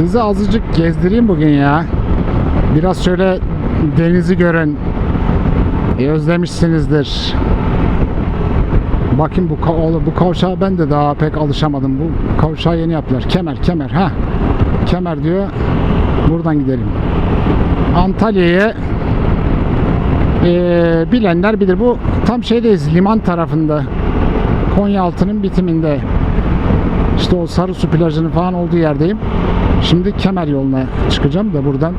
Sizi azıcık gezdireyim bugün ya. Biraz şöyle denizi görün. E, özlemişsinizdir. Bakın bu bu kavşağa ben de daha pek alışamadım. Bu kavşağı yeni yaptılar. Kemer, kemer. Ha. Kemer diyor. Buradan gidelim. Antalya'ya e, bilenler bilir. Bu tam şeydeyiz. Liman tarafında. Konyaaltı'nın bitiminde. İşte o Sarısu plajının falan olduğu yerdeyim. Şimdi Kemer yoluna çıkacağım da buradan.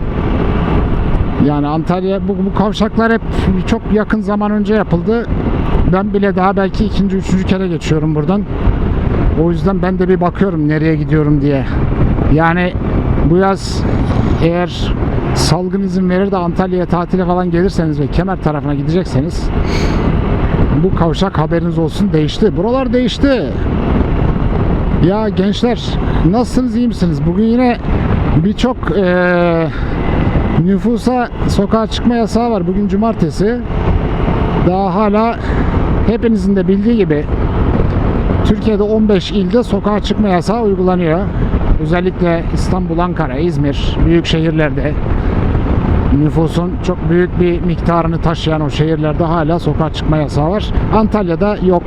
Yani Antalya bu, bu kavşaklar hep çok yakın zaman önce yapıldı. Ben bile daha belki ikinci, üçüncü kere geçiyorum buradan. O yüzden ben de bir bakıyorum nereye gidiyorum diye. Yani bu yaz eğer salgın izin verir de Antalya'ya tatile falan gelirseniz ve Kemer tarafına gidecekseniz bu kavşak haberiniz olsun değişti. Buralar değişti. Ya gençler nasılsınız iyi misiniz? Bugün yine birçok eee, nüfusa sokağa çıkma yasağı var. Bugün cumartesi. Daha hala hepinizin de bildiği gibi Türkiye'de 15 ilde sokağa çıkma yasağı uygulanıyor. Özellikle İstanbul, Ankara, İzmir, büyük şehirlerde nüfusun çok büyük bir miktarını taşıyan o şehirlerde hala sokağa çıkma yasağı var. Antalya'da yok.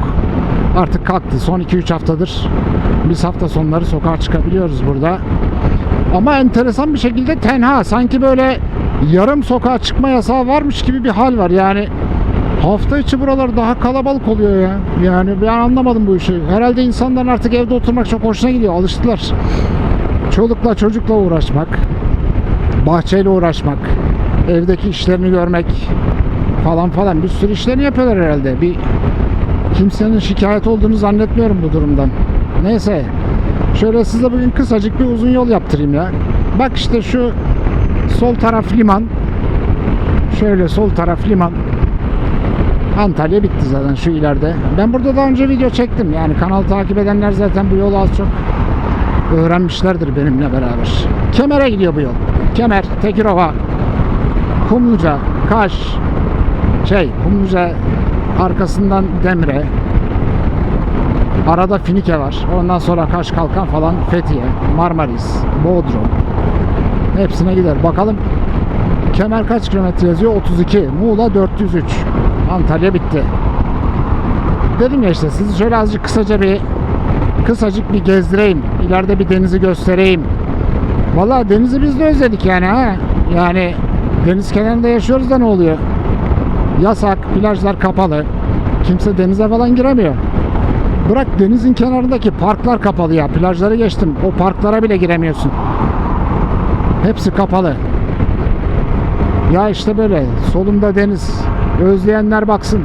Artık kalktı. Son 2-3 haftadır biz hafta sonları sokağa çıkabiliyoruz burada. Ama enteresan bir şekilde tenha. Sanki böyle yarım sokağa çıkma yasağı varmış gibi bir hal var. Yani hafta içi buralar daha kalabalık oluyor ya. Yani ben anlamadım bu işi. Herhalde insanların artık evde oturmak çok hoşuna gidiyor. Alıştılar. Çolukla çocukla uğraşmak, bahçeyle uğraşmak, evdeki işlerini görmek falan falan bir sürü işlerini yapıyorlar herhalde. Bir kimsenin şikayet olduğunu zannetmiyorum bu durumdan. Neyse. Şöyle size bugün kısacık bir uzun yol yaptırayım ya. Bak işte şu sol taraf liman. Şöyle sol taraf liman. Antalya bitti zaten şu ileride. Ben burada daha önce video çektim. Yani kanal takip edenler zaten bu yolu az çok öğrenmişlerdir benimle beraber. Kemer'e gidiyor bu yol. Kemer, Tekirova, Kumluca, Kaş, şey Kumluca arkasından Demre, Arada Finike var. Ondan sonra Kaş Kalkan falan Fethiye, Marmaris, Bodrum. Hepsine gider. Bakalım Kemer kaç kilometre yazıyor? 32. Muğla 403. Antalya bitti. Dedim ya işte sizi şöyle azıcık kısaca bir kısacık bir gezdireyim. İleride bir denizi göstereyim. Vallahi denizi biz de özledik yani ha. Yani deniz kenarında yaşıyoruz da ne oluyor? Yasak, plajlar kapalı. Kimse denize falan giremiyor. Bırak denizin kenarındaki parklar kapalı ya. Plajları geçtim. O parklara bile giremiyorsun. Hepsi kapalı. Ya işte böyle. Solumda deniz. Özleyenler baksın.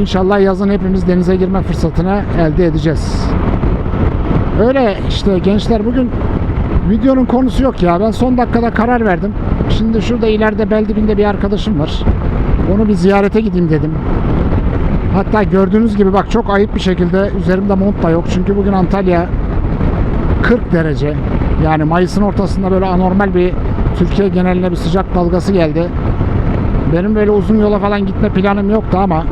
İnşallah yazın hepimiz denize girme fırsatını elde edeceğiz. Öyle işte gençler bugün videonun konusu yok ya. Ben son dakikada karar verdim. Şimdi şurada ileride Beldibinde bir arkadaşım var. Onu bir ziyarete gideyim dedim. Hatta gördüğünüz gibi bak çok ayıp bir şekilde üzerimde mont da yok. Çünkü bugün Antalya 40 derece. Yani Mayıs'ın ortasında böyle anormal bir Türkiye geneline bir sıcak dalgası geldi. Benim böyle uzun yola falan gitme planım yoktu ama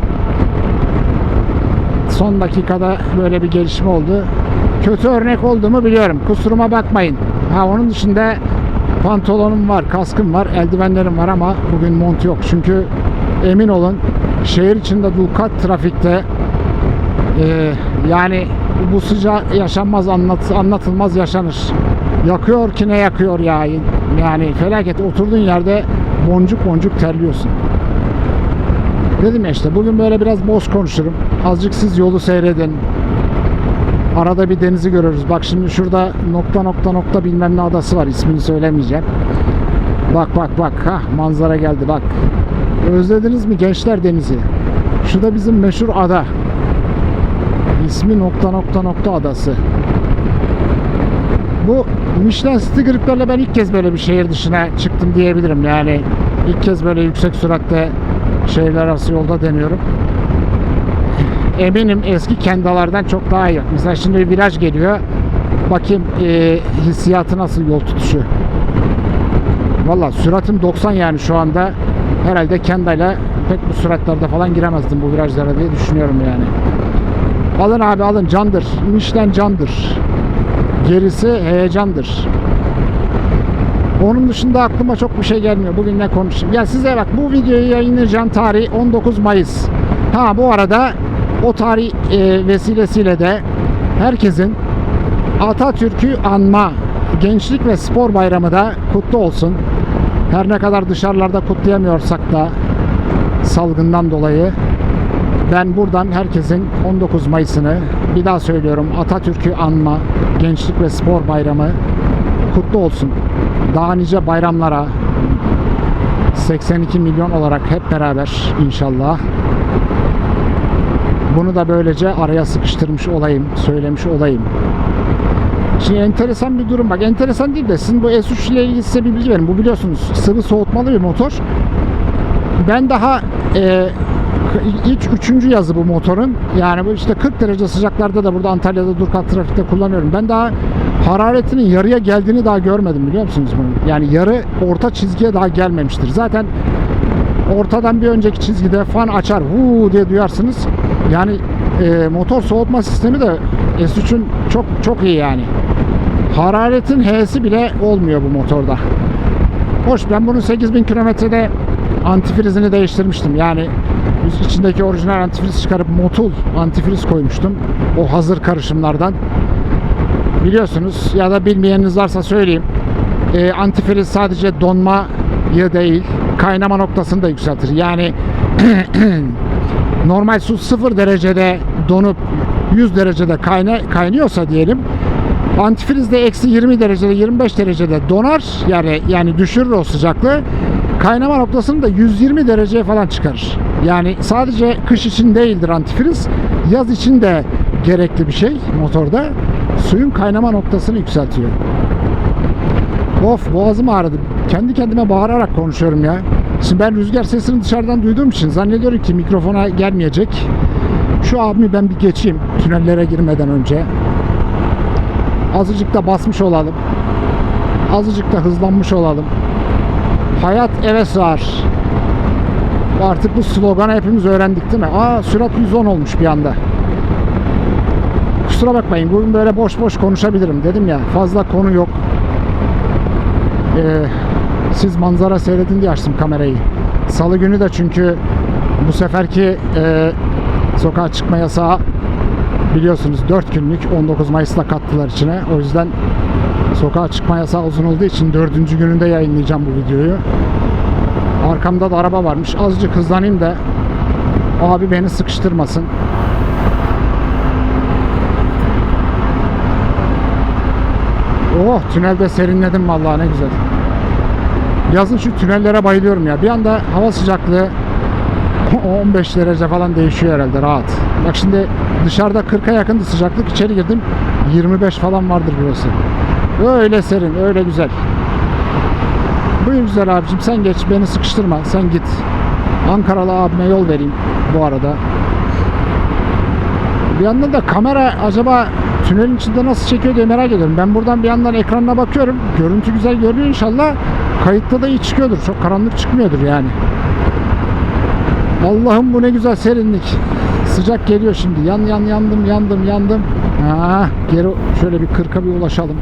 son dakikada böyle bir gelişme oldu. Kötü örnek olduğumu biliyorum. Kusuruma bakmayın. Ha onun dışında pantolonum var, kaskım var, eldivenlerim var ama bugün mont yok. Çünkü emin olun şehir içinde dulkat trafikte e, yani bu sıcak yaşanmaz anlat, anlatılmaz yaşanır. Yakıyor ki ne yakıyor ya. Yani felaket oturduğun yerde boncuk boncuk terliyorsun. Dedim ya işte bugün böyle biraz boş konuşurum. Azıcık siz yolu seyredin. Arada bir denizi görürüz. Bak şimdi şurada nokta nokta nokta bilmem ne adası var. İsmini söylemeyeceğim. Bak bak bak. ha manzara geldi bak. Özlediniz mi gençler denizi? Şu da bizim meşhur ada. İsmi nokta nokta nokta adası. Bu Michelin stikerlerle ben ilk kez böyle bir şehir dışına çıktım diyebilirim. Yani ilk kez böyle yüksek süratte şehirler arası yolda deniyorum. Eminim eski kendalardan çok daha iyi. Mesela şimdi bir viraj geliyor. Bakayım e, hissiyatı nasıl yol tutuşu. Valla süratim 90 yani şu anda. Herhalde kendayla pek bu süratlerde falan giremezdim bu virajlara diye düşünüyorum yani. Alın abi alın candır. Michelin candır. Gerisi heyecandır. Onun dışında aklıma çok bir şey gelmiyor. Bugün ne konuşayım? Ya size bak bu videoyu yayınlayacağım tarih 19 Mayıs. Ha bu arada o tarih e, vesilesiyle de herkesin Atatürk'ü anma Gençlik ve Spor Bayramı da kutlu olsun. Her ne kadar dışarılarda kutlayamıyorsak da salgından dolayı ben buradan herkesin 19 Mayıs'ını bir daha söylüyorum Atatürk'ü anma Gençlik ve Spor Bayramı kutlu olsun. Daha nice bayramlara 82 milyon olarak hep beraber inşallah. Bunu da böylece araya sıkıştırmış olayım, söylemiş olayım. Şimdi enteresan bir durum bak. Enteresan değil de sizin bu S3 ile ilgili size bir bilgi verin. Bu biliyorsunuz sıvı soğutmalı bir motor. Ben daha e, ilk üçüncü yazı bu motorun. Yani bu işte 40 derece sıcaklarda da burada Antalya'da Durkat trafikte kullanıyorum. Ben daha hararetinin yarıya geldiğini daha görmedim biliyor musunuz bunu? Yani yarı orta çizgiye daha gelmemiştir. Zaten ortadan bir önceki çizgide fan açar huu diye duyarsınız. Yani e, motor soğutma sistemi de S3'ün çok çok iyi yani. Hararetin H'si bile olmuyor bu motorda. Hoş ben bunu 8000 kilometrede antifrizini değiştirmiştim. Yani içindeki orijinal antifriz çıkarıp motul antifriz koymuştum. O hazır karışımlardan. Biliyorsunuz ya da bilmeyeniniz varsa söyleyeyim. E, antifriz sadece donmayı değil kaynama noktasını da yükseltir. Yani normal su 0 derecede donup 100 derecede kayna, kaynıyorsa diyelim antifriz de eksi 20 derecede 25 derecede donar yani yani düşürür o sıcaklığı kaynama noktasını da 120 dereceye falan çıkarır. Yani sadece kış için değildir antifriz yaz için de gerekli bir şey motorda suyun kaynama noktasını yükseltiyor. Of boğazım ağrıdı. Kendi kendime bağırarak konuşuyorum ya. Şimdi ben rüzgar sesini dışarıdan duyduğum için zannediyorum ki mikrofona gelmeyecek. Şu abimi ben bir geçeyim tünellere girmeden önce. Azıcık da basmış olalım. Azıcık da hızlanmış olalım. Hayat eve sığar. Artık bu sloganı hepimiz öğrendik değil mi? Aa sürat 110 olmuş bir anda. Kusura bakmayın bugün böyle boş boş konuşabilirim dedim ya fazla konu yok. Ee, siz manzara seyredin diye açtım kamerayı. Salı günü de çünkü bu seferki e, sokağa çıkma yasağı biliyorsunuz 4 günlük 19 Mayıs'ta kattılar içine. O yüzden sokağa çıkma yasağı uzun olduğu için 4. gününde yayınlayacağım bu videoyu. Arkamda da araba varmış. Azıcık hızlanayım da abi beni sıkıştırmasın. Oh tünelde serinledim vallahi ne güzel. Yazın şu tünellere bayılıyorum ya. Bir anda hava sıcaklığı 15 derece falan değişiyor herhalde rahat. Bak şimdi dışarıda 40'a yakındı sıcaklık. içeri girdim 25 falan vardır burası. Öyle serin, öyle güzel. Buyur güzel abicim sen geç beni sıkıştırma sen git. Ankaralı abime yol vereyim bu arada. Bir yandan da kamera acaba tünelin içinde nasıl çekiyor diye merak ediyorum. Ben buradan bir yandan ekranına bakıyorum. Görüntü güzel görünüyor inşallah. Kayıtta da iyi çıkıyordur. Çok karanlık çıkmıyordur yani. Allah'ım bu ne güzel serinlik. Sıcak geliyor şimdi. Yan yan yandım yandım yandım. Ha, geri şöyle bir 40'a bir ulaşalım.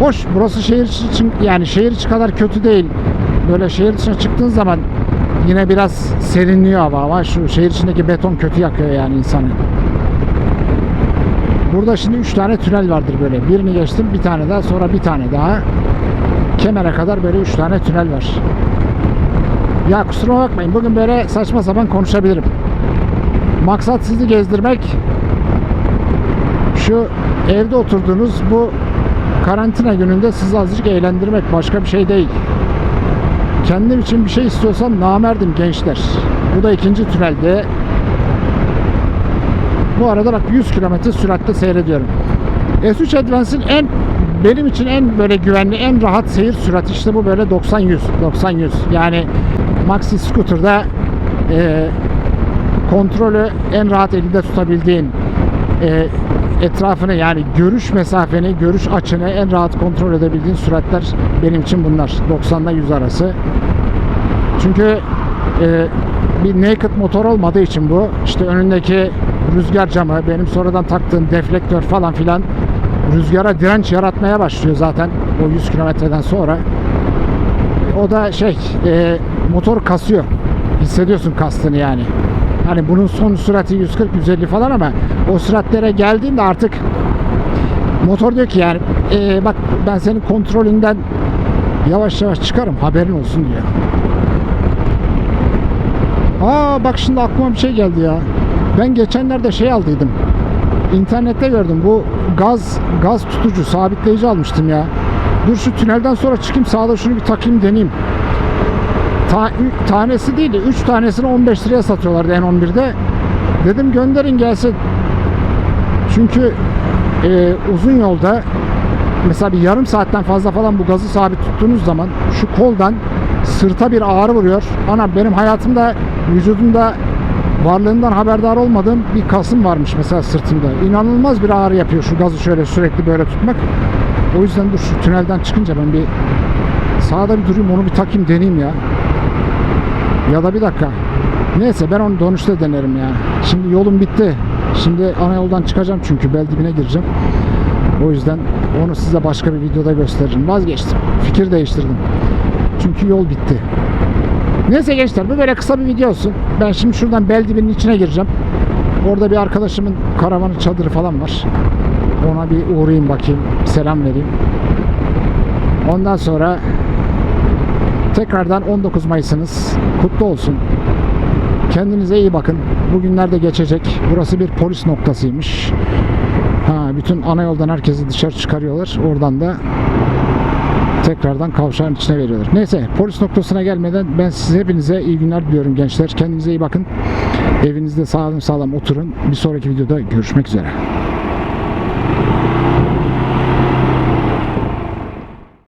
Hoş burası şehir içi için yani şehir içi kadar kötü değil. Böyle şehir dışına çıktığın zaman yine biraz serinliyor hava ama şu şehir içindeki beton kötü yakıyor yani insanı. Burada şimdi 3 tane tünel vardır böyle. Birini geçtim bir tane daha sonra bir tane daha. Kemer'e kadar böyle 3 tane tünel var. Ya kusura bakmayın bugün böyle saçma sapan konuşabilirim. Maksat sizi gezdirmek. Şu evde oturduğunuz bu karantina gününde sizi azıcık eğlendirmek başka bir şey değil. Kendim için bir şey istiyorsam namerdim gençler. Bu da ikinci tünelde. Bu arada bak 100 km süratle seyrediyorum. S3 Advance'in en benim için en böyle güvenli, en rahat seyir sürati işte bu böyle 90-100. 90-100. Yani Maxi Scooter'da e, kontrolü en rahat elinde tutabildiğin e, etrafını yani görüş mesafeni, görüş açını en rahat kontrol edebildiğin süratler benim için bunlar. 90'da 100 arası. Çünkü e, bir naked motor olmadığı için bu işte önündeki rüzgar camı, benim sonradan taktığım deflektör falan filan rüzgara direnç yaratmaya başlıyor zaten o 100 kilometreden sonra. O da şey e, motor kasıyor. Hissediyorsun kastını yani. Hani bunun son sürati 140-150 falan ama o süratlere geldiğinde artık motor diyor ki yani e, bak ben senin kontrolünden yavaş yavaş çıkarım haberin olsun diyor. Aa bak şimdi aklıma bir şey geldi ya. Ben geçenlerde şey aldıydım. İnternette gördüm. Bu gaz gaz tutucu, sabitleyici almıştım ya. Dur şu tünelden sonra çıkayım sağda şunu bir takayım deneyeyim. Ta, tanesi değil de 3 tanesini 15 liraya satıyorlardı N11'de. Dedim gönderin gelsin. Çünkü e, uzun yolda mesela bir yarım saatten fazla falan bu gazı sabit tuttuğunuz zaman şu koldan sırta bir ağrı vuruyor. Ana benim hayatımda vücudumda varlığından haberdar olmadığım bir kasım varmış mesela sırtımda. İnanılmaz bir ağrı yapıyor şu gazı şöyle sürekli böyle tutmak. O yüzden dur şu tünelden çıkınca ben bir sağda bir durayım onu bir takayım deneyeyim ya. Ya da bir dakika. Neyse ben onu dönüşte denerim ya. Şimdi yolum bitti. Şimdi ana yoldan çıkacağım çünkü bel dibine gireceğim. O yüzden onu size başka bir videoda gösteririm. Vazgeçtim. Fikir değiştirdim. Çünkü yol bitti. Neyse gençler bu böyle kısa bir video olsun. Ben şimdi şuradan bel dibinin içine gireceğim. Orada bir arkadaşımın karavanı çadırı falan var. Ona bir uğrayayım bakayım. Selam vereyim. Ondan sonra tekrardan 19 Mayıs'ınız kutlu olsun. Kendinize iyi bakın. Bugünler de geçecek. Burası bir polis noktasıymış. Ha, bütün ana yoldan herkesi dışarı çıkarıyorlar. Oradan da tekrardan kavşağın içine veriyorlar. Neyse polis noktasına gelmeden ben size hepinize iyi günler diliyorum gençler. Kendinize iyi bakın. Evinizde sağlam sağlam oturun. Bir sonraki videoda görüşmek üzere.